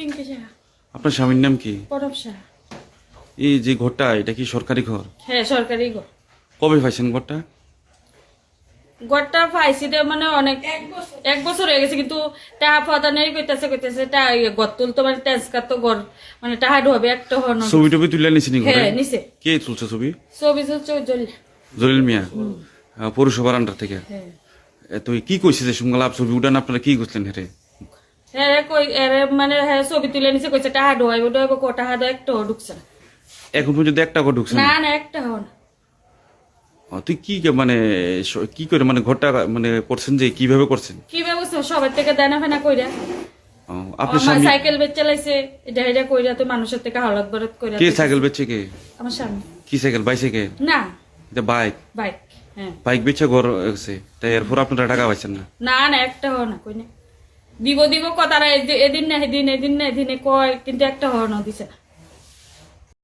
পিঙ্কি সাহা। আপনার স্বামীর নাম কি? পরব সাহা। এই যে ঘরটা এটা কি সরকারি ঘর? হ্যাঁ সরকারি ঘর। কবে পাইছেন ঘরটা? ঘরটা পাইছি দে মানে অনেক এক বছর। হয়ে গেছে কিন্তু টাকা ফাদা নেই কইতেছে কইতেছে টা ঘর তুলতো মানে তেজকার তো ঘর মানে টাকা ঢোবে একটা হন ছবি টবি তুলে নিছেনি ঘরে? হ্যাঁ নিছে। কে তুলছে ছবি? ছবি চলছে জল জলিল। মিয়া? পৌরসভার আন্ডার থেকে? হ্যাঁ। তো কি কইছে যে সুঙ্গালাপ ছবি উঠান আপনারা কি করছেন হেরে হ্যাঁ কই এর মানে হ্যাঁ ছবি তুলে নিছে কইছে টাকা ঢোয়াইব ঢোয়াইব কো টাকা দো একটা ঢুকছে না। এখন পর্যন্ত একটা ঘর ঢুকছে না? না একটা হন তুই কি কে- মানে কি করে মানে ঘরটা মানে করছেন যে কীভাবে করছেন? কি সবার থেকে দেনা ফেনা কইরা। ও, আপনার স্বামী সাইকেল বেচ চালাইছে এটা এটা কইরা তো মানুষের থেকে হলক বরত কইরা কে সাইকেল বেচছে কে? আমার স্বামী। কি সাইকেল বাইসাইকেল না। এটা বাইক। বাইক হ্যাঁ। বাইক বেচে ঘর তাই এরপর আপনারা টাকা পাইছেন না? না না একটা হও না কই না। দিব দিব এদি- এদিন না এদিন এদিন না এদিনে কয় কিন্তু একটা হর্ন দিছে।